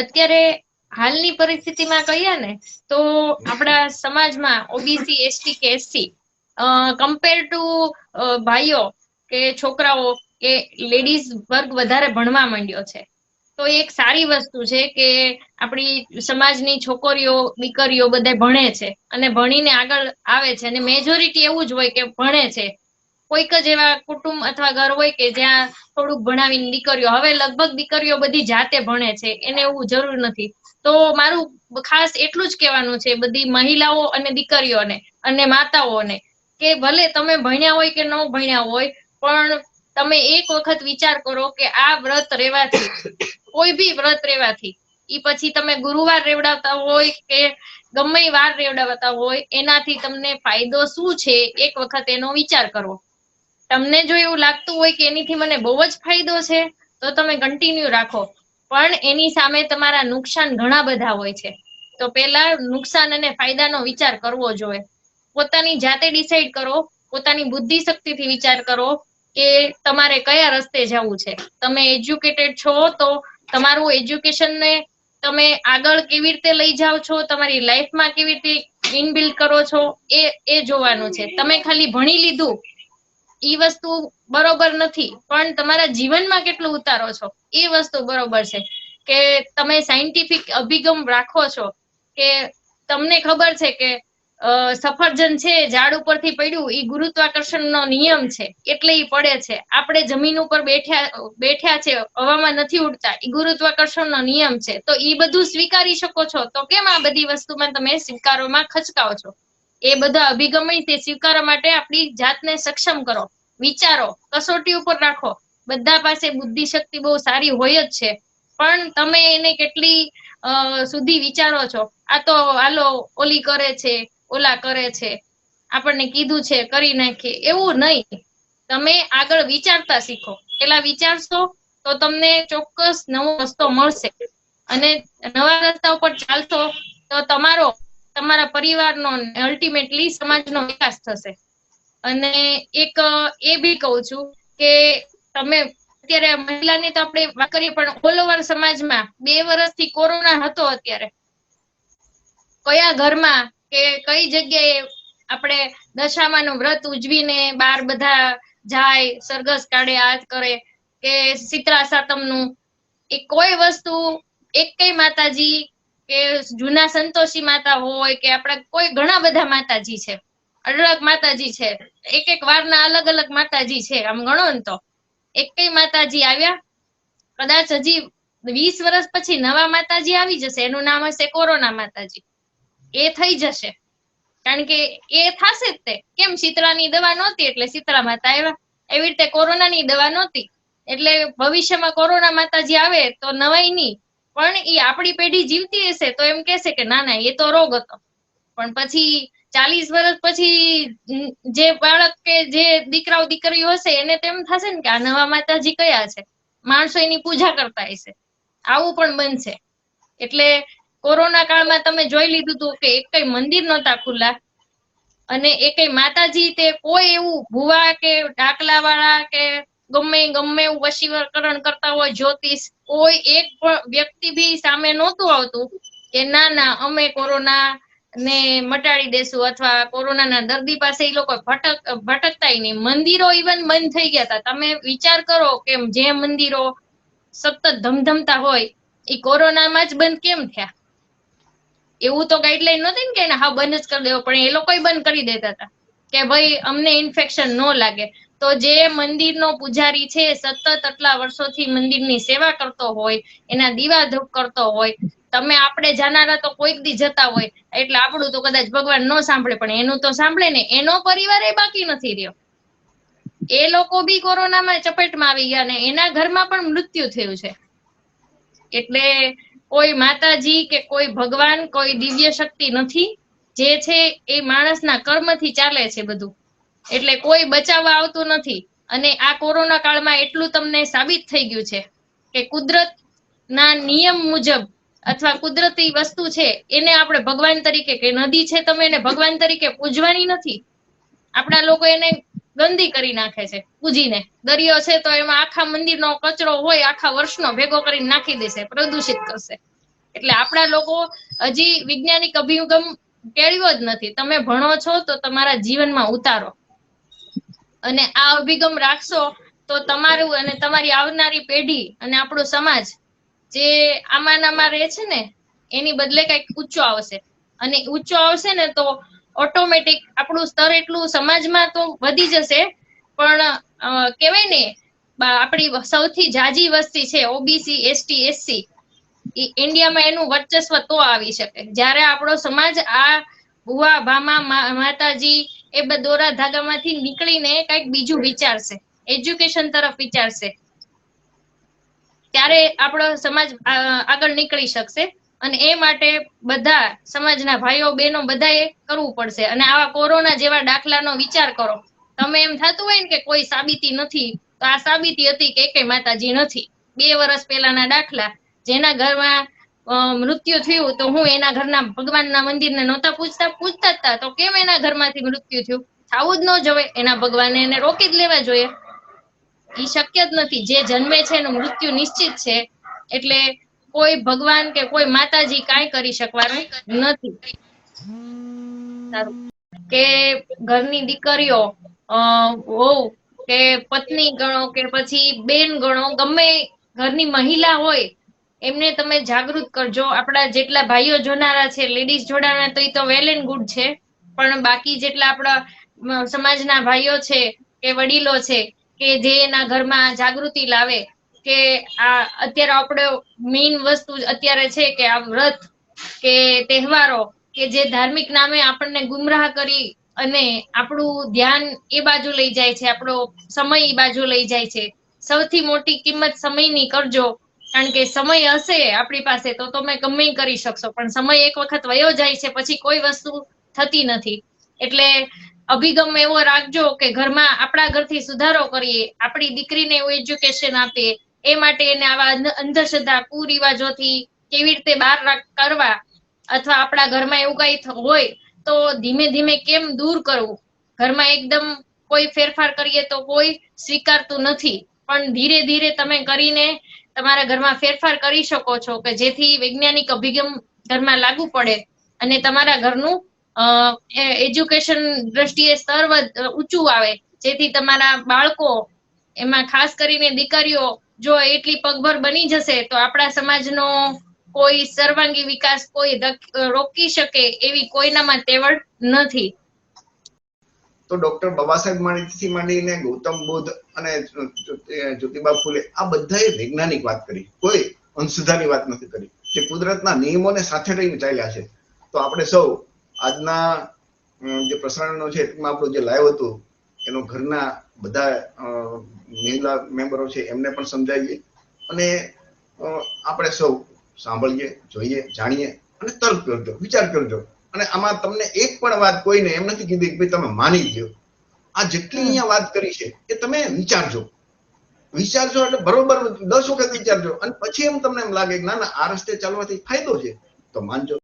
અત્યારે હાલની પરિસ્થિતિમાં કહીએ ને, તો આપણા સમાજમાં ઓબીસી એસટી કે એસસી કમ્પેર ટુ ભાઈઓ કે છોકરાઓ કે લેડીઝ વર્ગ વધારે ભણવા માંડ્યો છે. તો એક સારી વસ્તુ છે કે આપણી સમાજની છોકરીઓ, દીકરીઓ બધે ભણે છે અને ભણીને આગળ આવે છે અને મેજોરિટી એવું જ હોય કે ભણે છે. કોઈક જ એવા કુટુંબ અથવા ઘર હોય કે જ્યાં થોડુંક ભણાવીને દીકરીઓ. હવે લગભગ દીકરીઓ બધી જાતે ભણે છે, એને એવું જરૂર નથી. તો મારું ખાસ એટલું જ કહેવાનું છે, બધી મહિલાઓ અને દીકરીઓને અને માતાઓને કે ભલે તમે ભણ્યા હોય કે ન ભણ્યા હોય, પણ તમે એક વખત વિચાર કરો કે આ વ્રત રેવાથી કોઈ બી વ્રત રેવાથી ઈ પછી તમે ગુરુવાર રેવડાવતા હોય કે ગમે વાર રેવડાવતા હોય, એનાથી તમને ફાયદો શું છે, એક વખત એનો વિચાર કરવો તમને જો એવું લાગતું હોય કે એનીથી મને બહુ જ ફાયદો છે, તો તમે કન્ટિન્યુ રાખો. પણ એની સામે તમારા નુકસાન ઘણા બધા હોય છે. તો પેલા નુકસાન અને ફાયદાનો વિચાર કરવો જોઈએ. પોતાની જાતે ડિસાઈડ કરો, પોતાની બુદ્ધિ શક્તિથી વિચાર કરો કે તમારે કયા રસ્તે જવું છે. તમે એજ્યુકેટેડ છો તો તમારું એજ્યુકેશનને તમે આગળ કેવી રીતે લઈ જાઓ છો, તમારી લાઈફમાં કેવી રીતે ઇનબિલ્ડ કરો છો, એ એ જોવાનું છે. તમે ખાલી ભણી લીધું ઈ વસ્તુ બરોબર નથી, પણ તમારા જીવનમાં કેટલું ઉતારો છો? એ વસ્તુ બરોબર છે. કે તમે સાયન્ટિફિક અભિગમ રાખો છો કે તમને ખબર છે કે સફરજન છે, ઝાડ ઉપરથી પડ્યું એ ગુરુત્વાકર્ષણનો નિયમ છે, એટલે એ પડે છે. આપણે જમીન ઉપર બેઠ્યા બેઠ્યા છે, હવામાં નથી ઉડતા એ ગુરુત્વાકર્ષણનો નિયમ છે. તો એ બધું સ્વીકારી શકો છો. તો કેમ આ બધી વસ્તુમાં તમે સ્વીકારોમાં ખચકાઓ છો? એ બધા અભિગમ તે સ્વીકારવા માટે આપણી જાતને સક્ષમ કરો. વિચારો, કસોટી ઉપર રાખો. બધા પાસે બુદ્ધિ શક્તિ બહુ સારી હોય જ છે. પણ તમે એને કેટલી સુધી વિચારો છો? આ તો આલો ઓલી કરે છે, ઓલા કરે છે. આપણને કીધું છે, કરી નાખીએ એવું નહીં. તમે આગળ વિચારતા શીખો. પેલા વિચારશો તો તમને ચોક્કસ નવો રસ્તો મળશે. અને નવા રસ્તા ઉપર ચાલશો તો તમારો તમારા પરિવારનો અલ્ટિમેટલી સમાજનો વિકાસ થશે. અને એક એ બી કહું છું કે તમે અત્યારે મહિલાની તો આપણે વાત કરીએ, પણ ઓલ ઓવર સમાજમાં બે વર્ષથી કોરોના હતો અત્યારે. કયા ઘરમાં કે કઈ જગ્યાએ આપણે દશામાનું વ્રત ઉજવીને બાર બધા જાય, સરઘસ કાઢે આ કરે કે શીતળા સાતમનું, એ કોઈ વસ્તુ એકેય માતાજી કે જૂના સંતોષી માતા હોય કે આપણા કોઈ ઘણા બધા માતાજી છે અઢળક માતાજી છે, એક એક વારના અલગ અલગ માતાજી છે, આમ ગણો ને તો. એકેય માતાજી આવ્યા, કદાચ હજી વીસ વર્ષ પછી નવા માતાજી આવી જશે, એનું નામ હશે કોરોના માતાજી. એ થઈ જશે. કારણ કે એ થશે જ તે. કેમ? શીતળાની દવા નહોતી એટલે શીતળા માતા આવ્યા. એવી રીતે કોરોનાની દવા નહોતી. એટલે ભવિષ્યમાં કોરોના માતાજી આવે તો નવાઈ નહીં. પણ એ આપણી પેઢી જીવતી હશે તો એમ કહેશે કે ના ના, એ તો રોગ હતો. પણ પછી ચાલીસ વર્ષ પછી જે બાળક કે જે દીકરાઓ, દીકરીઓ હશે, એને તેમ થશે ને કે આ નવા માતાજી કયા છે? માણસો એની પૂજા કરતા હશે. આવું પણ બનશે. એટલે કોરોના કાળમાં તમે જોઈ લીધું હતું કે એક મંદિર નહોતા ખુલ્લા અને એ કઈ માતાજી તે કોઈ એવું ભુવા કે ડાકલા વાળા કે ગમે ગમે એવું વશીકરણ કરતા હોય જ્યોતિષ, કોઈ એક પણ વ્યક્તિ બી સામે નહોતું આવતું કે ના ના, અમે કોરોના ને મટાડી દેશું અથવા કોરોનાના દર્દી પાસે એ લોકો ભટક ભટકતાય નહીં. મંદિરો ઇવન બંધ થઈ ગયા હતા. તમે વિચાર કરો કે જે મંદિરો સતત ધમધમતા હોય એ કોરોનામાં જ બંધ કેમ થયા? એવું તો ગાઈડલાઈન નહોતી ને કે હા બંધ જ કરી દેવો, પણ એ લોકો બંધ કરી દેતા હતા. કે ભાઈ અમને ઇન્ફેક્શન ન લાગે. તો જે મંદિરનો પૂજારી છે, સતત આટલા વર્ષોથી મંદિરની સેવા કરતો હોય, એના દીવા ધૂપ કરતો હોય, તમે આપણે જાનારા તો કોઈક દી જતા હોય, એટલે આપણું તો કદાચ ભગવાન ન સાંભળે, પણ એનું તો સાંભળે ને, એનો પરિવાર એ બાકી નથી રહ્યો. એ લોકો બી કોરોનામાં ચપેટમાં આવી ગયા ને, એના ઘરમાં પણ મૃત્યુ થયું છે. એટલે કોઈ માતાજી કે કોઈ ભગવાન કોઈ દિવ્ય શક્તિ નથી, જે છે એ માણસના કર્મથી ચાલે છે બધું. એટલે કોઈ બચાવવા આવતું નથી. અને આ કોરોના કાળમાં એટલું તમને સાબિત થઈ ગયું છે કે કુદરત ના નિયમ મુજબ અથવા કુદરતી વસ્તુ છે, એને આપણે ભગવાન તરીકે કે નદી છે, તમે એને ભગવાન તરીકે પૂજવાની નથી. આપણા લોકો એને ગંદી કરી નાખે છે, પૂજીને. દરિયો છે તો એમાં આખા મંદિરનો કચરો હોય, આખા વર્ષનો ભેગો કરીને નાખી દેશે, પ્રદૂષિત કરશે. એટલે આપણા લોકો હજી વૈજ્ઞાનિક અભિગમ કેળવ્યો જ નથી. તમે ભણો છો તો તમારા જીવનમાં ઉતારો. અને આ અભિગમ રાખશો તો તમારું અને તમારી આવનારી પેઢી અને આપણો સમાજ જે આમાં ને રહે છે ને, એની બદલે કંઈક ઊંચો આવશે. અને ઊંચો આવશે ને તો ઓટોમેટિક આપણું સ્તર એટલું સમાજમાં તો વધી જશે, પણ કહેવાય ને આપણી સૌથી જાજી વસ્તી છે ઓબીસી, એસટી, એસસી ઇન્ડિયામાં એનું વર્ચસ્વ તો આવી શકે. જ્યારે આપણો સમાજ આ ભુવા, ભામા માતાજી એ દોરા ધાગામાંથી નીકળીને કંઈક બીજું વિચારશે. એજ્યુકેશન તરફ વિચારશે. ત્યારે આપણો સમાજ આગળ નીકળી શકશે અને એ માટે બધા સમાજના ભાઈઓ, બહેનો બધાએ કરવું પડશે. અને આવા કોરોના જેવા દાખલાનો વિચાર કરો. તમે એમ થતું હોય ને કે કોઈ સાબિતી નથી, તો આ સાબિતી હતી કે એકેય માતાજી નથી. બે વર્ષ પહેલાના દાખલા, જેના ઘરમાં મૃત્યુ થયું તો હું એના ઘરના ભગવાનના મંદિરને નહોતા પૂછતા. પૂછતા જ તા કેમ એના ઘરમાંથી મૃત્યુ થયું? થવું જ ન જોવે. એના ભગવાને એને રોકી જ લેવા જોઈએ. એ શક્ય જ નથી. જે જન્મે છે એનું મૃત્યુ નિશ્ચિત છે. એટલે કોઈ ભગવાન કે કોઈ માતાજી કાંઈ કરી શકવાનું નથી. કે ઘરની દીકરીઓ વહુ કે પત્ની ગણો કે પછી બેન ગણો, ગમે ઘરની મહિલા હોય એમને તમે જાગૃત કરજો. આપણા જેટલા ભાઈઓ જોનારા છે લેડીઝ જોડાણા, તો એ તો વેલ એન્ડ ગુડ છે. પણ બાકી જેટલા આપણા સમાજના ભાઈઓ છે, કે વડીલો છે, કે જે એના ઘરમાં જાગૃતિ લાવે, કે આ અત્યારે આપણે મેઇન વસ્તુ અત્યારે છે કે આ વ્રત, કે તહેવારો, કે જે ધાર્મિક નામે આપણને ગુમરાહ કરી અને આપણું ધ્યાન એ બાજુ લઈ જાય છે, આપણો સમય એ બાજુ લઈ જાય છે. સૌથી મોટી કિંમત સમયની કરજો. કારણ કે સમય હશે આપણી પાસે તો તમે ગમે કરી શકશો, પણ સમય એક વખત વયો જાય છે પછી કોઈ વસ્તુ થતી નથી. એટલે અભિગમ એવો રાખજો કે ઘરમાં આપણા ઘરથી સુધારો કરીએ, આપણી દીકરીને એવું એજ્યુકેશન આપીએ એ માટે એને આવા અંધશ્રદ્ધા, કુરિવાજોથી કેવી રીતે બહાર કરવા અથવા આપણા ઘરમાં એવું કઈ હોય તો ધીમે ધીમે કેમ દૂર કરવું? ઘરમાં એકદમ કોઈ ફેરફાર કરીએ તો કોઈ સ્વીકારતું નથી. પણ ધીરે ધીરે તમે કરીને તમારા ઘરમાં ફેરફાર કરી શકો છો કે જેથી વૈજ્ઞાનિક અભિગમ ઘરમાં લાગુ પડે અને તમારા ઘરનું એજ્યુકેશન દ્રષ્ટિએ સ્તર ઊંચું આવે. જેથી તમારા બાળકો, એમાં ખાસ કરીને દીકરીઓ, જો એટલી પગભર બની જશે તો આપણા સમાજનો કોઈ સર્વાંગી વિકાસ કોઈ રોકી શકે એવી કોઈનામાં તેવડ નથી. તો ડોક્ટર બાબા સાહેબ માણીથી માંડીને ગૌતમ બુદ્ધ અને જ્યોતિબા ફૂલે આ બધાએ વૈજ્ઞાનિક વાત કરી. કોઈ અંશુધાની વાત નથી કરી. જે કુદરતના નિયમોને સાથે લઈને ચાલ્યા છે. તો આપણે સૌ આજના જે પ્રસારણનો છે એમાં આપણું જે લાઈવ હતું, એનો ઘરના બધા મહિલા મેમ્બરો છે એમને પણ સમજાવીએ અને આપણે સૌ સાંભળીએ, જોઈએ, જાણીએ અને તર્ક કરજો, વિચાર કરજો. અને આમાં તમને એક પણ વાત કોઈને એમ નથી કીધી કે ભાઈ તમે માની લ્યો. આ જેટલી અહીંયા વાત કરી છે એ તમે વિચારજો. વિચારજો એટલે બરોબર દસ વખત વિચારજો. અને પછી એમ તમને એમ લાગે કે ના ના આ રસ્તે ચાલવાથી ફાયદો છે. તો માનજો.